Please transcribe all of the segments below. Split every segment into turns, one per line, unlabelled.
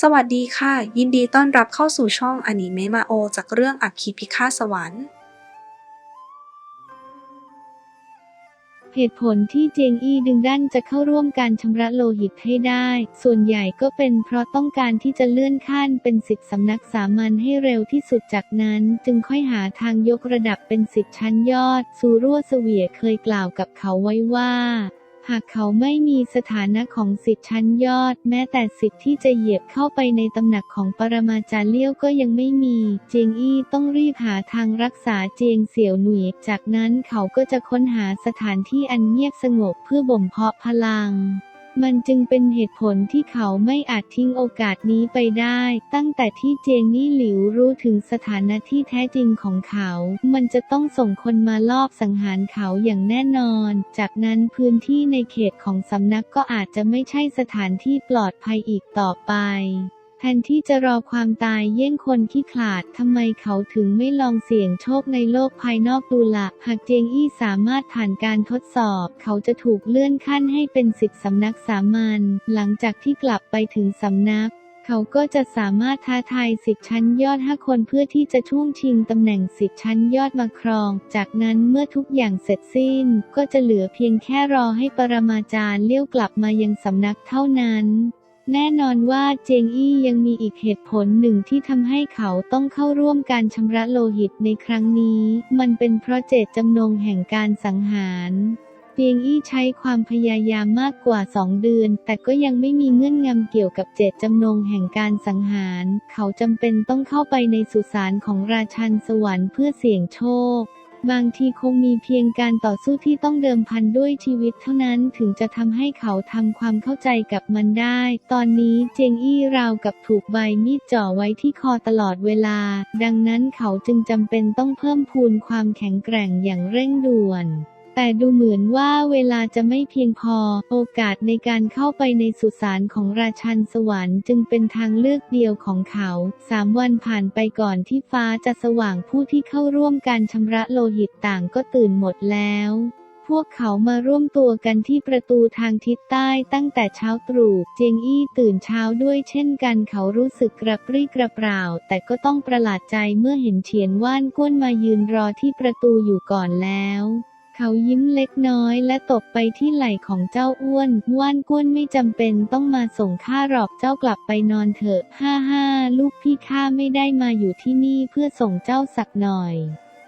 สวัสดีค่ะ ยินดีต้อนรับเข้าสู่ช่องอนิเมะมาโอ จากเรื่องอัคคีพิฆาตสวรรค์
เหตุผลที่เจียงอี้ดึงดันจะเข้าร่วมการชำระโลหิตให้ได้ ส่วนใหญ่ก็เป็นเพราะต้องการที่จะเลื่อนขั้นเป็นสิทธิสำนักสามัญให้เร็วที่สุดจากนั้น จึงค่อยหาทางยกระดับเป็นสิทธิชั้นยอด ซูรั่วเสวียเคยกล่าวกับเขาไว้ว่า หากเขาไม่มีสถานะของสิทธิชั้นยอด แม้แต่สิทธิที่จะเหยียบเข้าไปในตำหนักของปรมาจารย์เลี้ยวก็ยังไม่มี เจียงอี้ต้องรีบหาทางรักษาเจียงเสี่ยวหนุ่ยจากนั้นเขาก็จะค้นหาสถานที่อันเงียบสงบเพื่อบ่มเพาะพลัง มันจึงเป็นเหตุผลที่เขาไม่อาจทิ้งโอกาสนี้ไปได้ ตั้งแต่ที่เจงนี่หลิวรู้ถึงสถานะที่แท้จริงของเขา มันจะต้องส่งคนมาลอบสังหารเขาอย่างแน่นอน จากนั้นพื้นที่ในเขตของสำนักก็อาจจะไม่ใช่สถานที่ปลอดภัยอีกต่อไป แทนที่จะรอความตายเยี่ยงคนขี้ขลาด ทำไมเขาถึงไม่ลองเสี่ยงโชคในโลกภายนอกดูละหากเจียงอี้สามารถผ่านการทดสอบ เขาจะถูกเลื่อนขั้นให้เป็นสิทธิสำนักสามัญ หลังจากที่กลับไปถึงสำนัก เขาก็จะสามารถท้าทายสิทธิชั้นยอดห้าคนเพื่อที่จะช่วงชิงตำแหน่งสิทธิชั้นยอดมาครอง จากนั้นเมื่อทุกอย่างเสร็จสิ้น ก็จะเหลือเพียงแค่รอให้ปรมาจารย์เลี้ยวกลับมายังสำนักเท่านั้น แน่นอนว่าเจงอี้ยังมีอีกเหตุผลหนึ่งที่ทำให้เขาต้องเข้าร่วมการชำระโลหิตในครั้งนี้ มันเป็นเพราะเจตจำนงแห่งการสังหารเจียงอี้ใช้ความพยายามมากกว่าสองเดือน แต่ก็ยังไม่มีเงื่อนงำเกี่ยวกับเจตจำนงแห่งการสังหาร เขาจำเป็นต้องเข้าไปในสุสานของราชันสวรรค์เพื่อเสี่ยงโชค บางทีคงมีเพียงการต่อสู้ที่ต้องเดิมพันด้วยชีวิตเท่านั้นถึงจะทำให้เขาทำความเข้าใจกับมันได้ ตอนนี้เจงอี้ราวกับถูกใบมีดจ่อไว้ที่คอตลอดเวลา ดังนั้นเขาจึงจำเป็นต้องเพิ่มพูนความแข็งแกร่งอย่างเร่งด่วน แต่ดูเหมือนว่าเวลาจะไม่เพียงพอ โอกาสในการเข้าไปในสุสานของราชันสวรรค์จึงเป็นทางเลือกเดียวของเขาสามวันผ่านไปก่อนที่ฟ้าจะสว่างผู้ที่เข้าร่วมการชำระโลหิตต่างก็ตื่นหมดแล้วพวกเขามาร่วมตัวกันที่ประตูทางทิศใต้ตั้งแต่เช้าตรู่ เจยงอี้ตื่นเช้าด้วยเช่นกันเขารู้สึกกระปรี้กระเปร่า แต่ก็ต้องประหลาดใจเมื่อเห็นเฉียนว่านก้นมายืนรอที่ประตูอยู่ก่อนแล้ว เขายิ้มเล็กน้อยและตบไปที่ไหล่ของเจ้าอ้วน ว่านก้วนไม่จำเป็นต้องมาส่งข้าหรอกเจ้ากลับไปนอนเถอะฮ่าฮ่าลูกพี่ข้าไม่ได้มาอยู่ที่นี่เพื่อส่งเจ้าสักหน่อย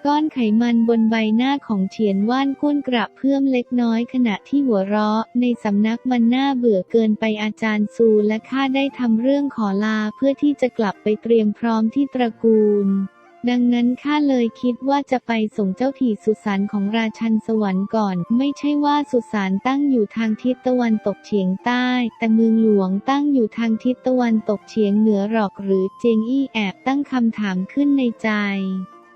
ก้อนไขมันบนใบหน้าของเฉียนว่านก้นกระเพื่อมเล็กน้อยขณะที่หัวเราะ ในสำนักมันน่าเบื่อเกินไปอาจารย์ซูและข้าได้ทำเรื่องขอลาเพื่อที่จะกลับไปเตรียมพร้อมที่ตระกูล ดังนั้นข้าเลยคิดว่าจะไปส่งเจ้าถี่สุสานของราชันสวรรค์ก่อน ไม่ใช่ว่าสุสานตั้งอยู่ทางทิศตะวันตกเฉียงใต้ แต่เมืองหลวงตั้งอยู่ทางทิศตะวันตกเฉียงเหนือหรอกหรือเจงอี้แอบตั้งคำถามขึ้นในใจ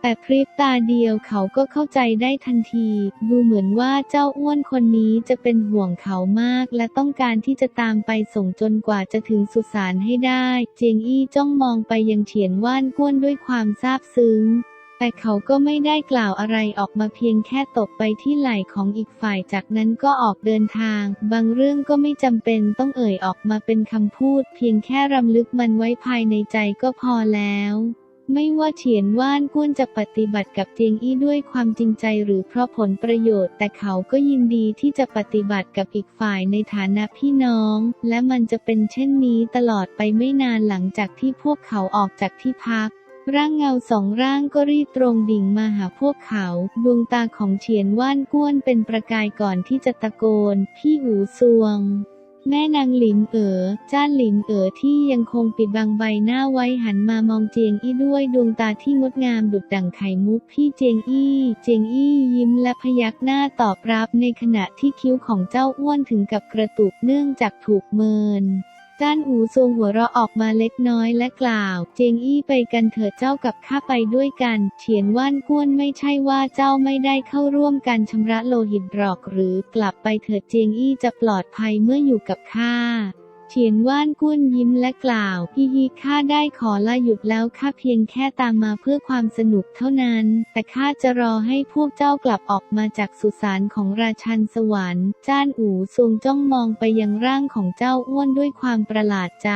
แต่พริบตาเดียวเขาก็เข้าใจได้ทันที ดูเหมือนว่าเจ้าอ้วนคนนี้จะเป็นห่วงเขามาก และต้องการที่จะตามไปส่งจนกว่าจะถึงสุสานให้ได้ เจียงอี้จ้องมองไปยังเฉียนว่านก้วนด้วยความซาบซึ้ง แต่เขาก็ไม่ได้กล่าวอะไรออกมาเพียงแค่ตบไปที่ไหล่ของอีกฝ่ายจากนั้นก็ออกเดินทาง บางเรื่องก็ไม่จำเป็นต้องเอ่ยออกมาเป็นคำพูด เพียงแค่รำลึกมันไว้ภายในใจก็พอแล้ว ไม่ว่าเฉียนว่านก้วนจะปฏิบัติกับเจียงอี้ด้วยความจริงใจหรือเพราะผลประโยชน์ แต่เขาก็ยินดีที่จะปฏิบัติกับอีกฝ่ายในฐานะพี่น้อง และมันจะเป็นเช่นนี้ตลอดไปไม่นานหลังจากที่พวกเขาออกจากที่พักร่างเงาสองร่างก็รีบตรงดิ่งมาหาพวกเขา ดวงตาของเฉียนว่านก้วนเป็นประกายก่อนที่จะตะโกน พี่อูซวง แม่นางหลินเอ๋อ จ้านหลินเอ๋อที่ยังคงปิดบังใบหน้าไว้หันมามองเจียงอี้ด้วยดวงตาที่งดงามดุจดั่งไข่มุกพี่เจียงอี้ เจียงอี้ยิ้มและพยักหน้าตอบรับในขณะที่คิ้วของเจ้าอ้วนถึงกับกระตุกเนื่องจากถูกเมิน จ้านอูทรงหัวเราะออกมาเล็กน้อยและกล่าว เจงอี้ไปกันเถิดเจ้ากับข้าไปด้วยกัน เฉียนว่านก้วนไม่ใช่ว่าเจ้าไม่ได้เข้าร่วมการชำระโลหิตหรอกหรือกลับไปเถิดเจงอี้จะปลอดภัยเมื่ออยู่กับข้า เฉียนว่านกุ้นยิ้มและกล่าว พี่ฮีข้าได้ขอลาหยุดแล้วข้าเพียงแค่ตามมาเพื่อความสนุกเท่านั้น แต่ข้าจะรอให้พวกเจ้ากลับออกมาจากสุสานของราชันสวรรค์ จ้านอูทรงจ้องมองไปยังร่างของเจ้าอ้วนด้วยความประหลาดใจ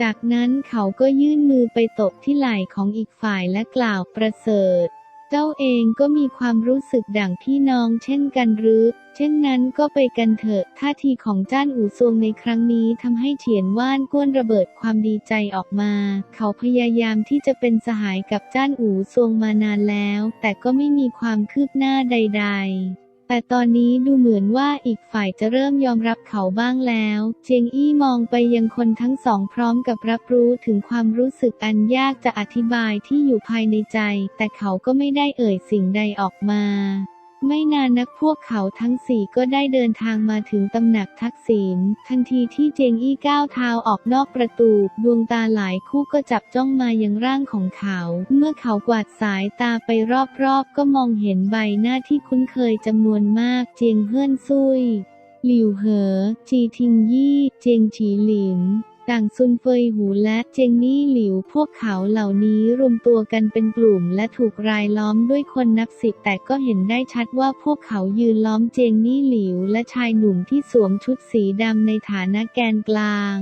จากนั้นเขาก็ยื่นมือไปตบที่ไหล่ของอีกฝ่ายและกล่าวประเสริฐ เจ้าเองก็มีความรู้สึกดั่งพี่น้องเช่นกันหรือ เช่นนั้นก็ไปกันเถอะ ท่าทีของจ้านอู่ซวงในครั้งนี้ทำให้เฉียนว่านก้วนระเบิดความดีใจออกมา เขาพยายามที่จะเป็นสหายกับจ้านอู่ซวงมานานแล้ว แต่ก็ไม่มีความคืบหน้าใด ๆ แต่ตอนนี้ดูเหมือนว่าอีกฝ่ายจะเริ่มยอมรับเขาบ้างแล้ว เจียงอี้มองไปยังคนทั้งสองพร้อมกับรับรู้ถึงความรู้สึกอันยากจะอธิบายที่อยู่ภายในใจ แต่เขาก็ไม่ได้เอ่ยสิ่งใดออกมา ไม่นานนักพวกเขาทั้งสี่ก็ได้เดินทางมาถึงตำหนักทักษิณทันทีที่เจงอี้ก้าวเท้าออกนอกประตู ดวงตาหลายคู่ก็จับจ้องมายังร่างของเขา เมื่อเขากวาดสายตาไปรอบๆ ก็มองเห็นใบหน้าที่คุ้นเคยจำนวนมาก เจียงเฮื่อนซุยหลิวเหอ จีทิงยี่ เจงฉีหลิน ต่างซุนเฟยหูและเจงนี่หลิว พวกเขาเหล่านี้รวมตัวกันเป็นกลุ่มและถูกรายล้อมด้วยคนนับสิบแต่ก็เห็นได้ชัดว่าพวกเขายืนล้อมเจงนี่หลิว และชายหนุ่มที่สวมชุดสีดำในฐานะแกนกลาง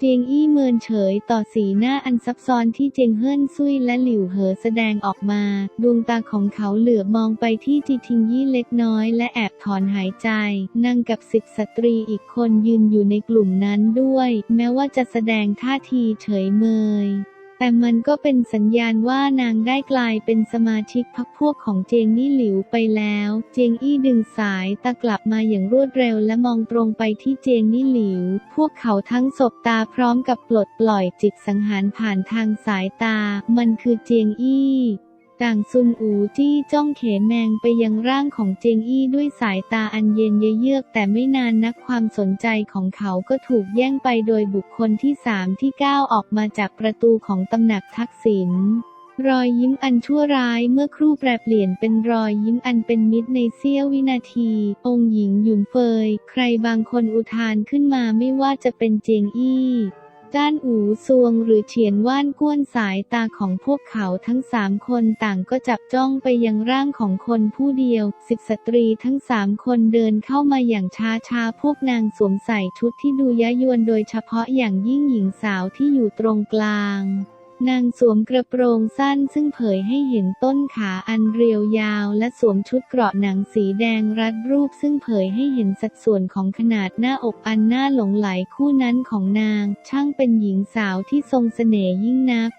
เจียงอี้เมินเฉยต่อสีหน้าอันซับซ้อนที่เจียงเฮิรนซุยและหลิวเหอแสดงออกมา ดวงตาของเขาเหลือบมองไปที่จีทิงยี่เล็กน้อยและแอบถอนหายใจนั่งกับสิทธิสตรีอีกคนยืนอยู่ในกลุ่มนั้นด้วย แม้ว่าจะแสดงท่าทีเฉยเมย แต่มันก็เป็นสัญญาณว่านางได้กลายเป็นสมาชิกพรรคพวกของเจงนี่หลิวไปแล้ว เจงอี้ดึงสายตากลับมาอย่างรวดเร็วและมองตรงไปที่เจงนี่หลิว พวกเขาทั้งสบตาพร้อมกับปลดปล่อยจิตสังหารผ่านทางสายตา มันคือเจงอี้ ต่างซุนอูจี้จ้องเขนแมงไปยังร่างของเจงอี้ด้วยสายตาอันเย็นเยือก แต่ไม่นานนักความสนใจของเขาก็ถูกแย่งไปโดยบุคคลที่สามที่ก้าวออกมาจากประตูของตำหนักทักษิณรอยยิ้มอันชั่วร้ายเมื่อครู่แปรเปลี่ยนเป็นรอยยิ้มอันเป็นมิตรในเสี้ยววินาที องค์หญิงหยุนเฟย ใครบางคนอุทานขึ้นมาไม่ว่าจะเป็นเจียงอี้ จ้านอูซวงหรือเฉียนว่านก้วนสายตาของพวกเขาทั้งสามคนต่างก็จับจ้องไปยังร่างของคนผู้เดียว สิบสตรีทั้งสามคนเดินเข้ามาอย่างช้าช้าๆพวกนางสวมใส่ชุดที่ดูยะยวนโดยเฉพาะอย่างยิ่งหญิงสาวที่อยู่ตรงกลาง นางสวมกระโปรงสั้นซึ่งเผยให้เห็นต้นขาอันเรียวยาวและสวมชุดเกราะหนังสีแดงรัดรูปซึ่งเผยให้เห็นสัดส่วนของขนาดหน้าอกอันน่าหลงไหลคู่นั้นของนาง ช่างเป็นหญิงสาวที่ทรงเสน่ห์ยิ่งนัก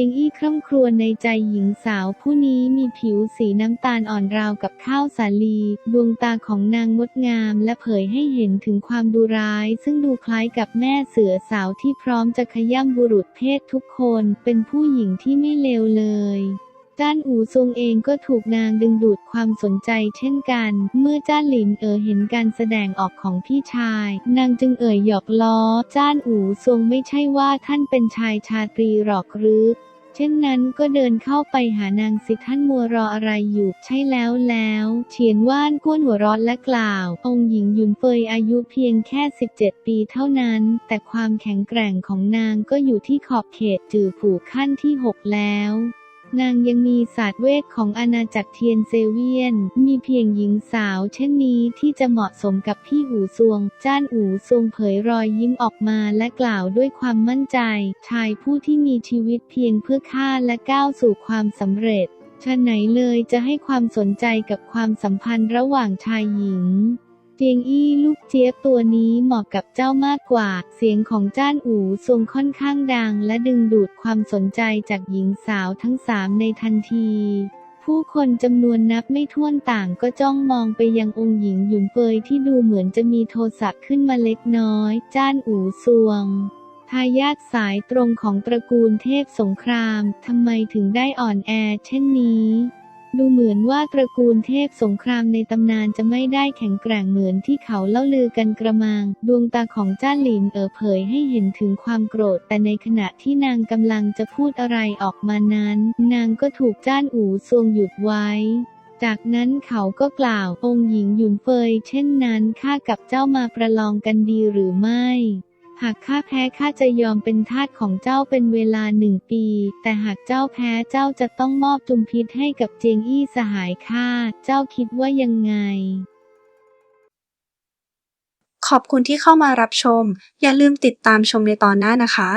ยงอี้คร่ำครวญในใจหญิงสาวผู้นี้มีผิวสีน้ำตาลอ่อนราวกับข้าวสาลี ดวงตาของนางงดงามและเผยให้เห็นถึงความดูร้าย ซึ่งดูคล้ายกับแม่เสือสาวที่พร้อมจะขย้ำบุรุษเพศทุกคน เป็นผู้หญิงที่ไม่เลวเลย จ้านอูซงเองก็ถูกนางดึงดูดความสนใจเช่นกัน เมื่อจ้านหลินเอ๋อเห็นการแสดงออกของพี่ชาย นางจึงเอ่ยหยอกล้อ จ้านอูซงไม่ใช่ว่าท่านเป็นชายชาตรีหรอกหรือเช่นนั้นก็เดินเข้าไปหานางสิท่านมัวรออะไรอยู่ ใช่แล้วแล้วเฉียนว่านก้วนหัวร้อนและกล่าว องค์หญิงหยุนเฟยอายุเพียงแค่ 17 ปีเท่านั้น แต่ความแข็งแกร่งของนางก็อยู่ที่ขอบเขตจือผูขั้นที่ 6 แล้ว นางยังมีศาสตร์เวทของอาณาจักรเทียนเซเวียน มีเพียงหญิงสาวเช่นนี้ที่จะเหมาะสมกับพี่อูซวง จ้านอูซวงเผยรอยยิ้มออกมาและกล่าวด้วยความมั่นใจ ชายผู้ที่มีชีวิตเพียงเพื่อฆ่าและก้าวสู่ความสำเร็จฉะไหนเลยจะให้ความสนใจกับความสัมพันธ์ระหว่างชายหญิง เจียงอี้ลูกเจี๊ยบตัวนี้เหมาะกับเจ้ามากกว่า เสียงของจ้านอู่ทรงค่อนข้างดัง และดึงดูดความสนใจจากหญิงสาวทั้งสามในทันที ผู้คนจำนวนนับไม่ถ้วนต่างก็จ้องมองไปยังองค์หญิงหยุนเฟยที่ดูเหมือนจะมีโทสะขึ้นมาเล็กน้อย จ้านอู่ซวงทายาทสายตรงของตระกูลเทพสงครามทำไมถึงได้อ่อนแอเช่นนี้ ดูเหมือนว่าตระกูลเทพสงครามในตำนานจะไม่ได้แข็งแกร่งเหมือนที่เขาเล่าลือกันกระมัง ดวงตาของจ้านหลินเอ๋อเผยให้เห็นถึงความโกรธ แต่ในขณะที่นางกำลังจะพูดอะไรออกมานั้น นางก็ถูกจ้านอู่ซวงหยุดไว้ จากนั้นเขาก็กล่าวองค์หญิงหยุนเฟยเช่นนั้นข้ากับเจ้ามาประลองกันดีหรือไม่ หากข้าแพ้ข้าจะยอมเป็นทาสของเจ้าเป็นเวลาหนึ่งปี แต่หากเจ้าแพ้เจ้าจะต้องมอบจุมพิษให้กับเจียงอี้สหายข้า เจ้าคิดว่ายังไง
ขอบคุณที่เข้ามารับชม อย่าลืมติดตามชมในตอนหน้านะคะ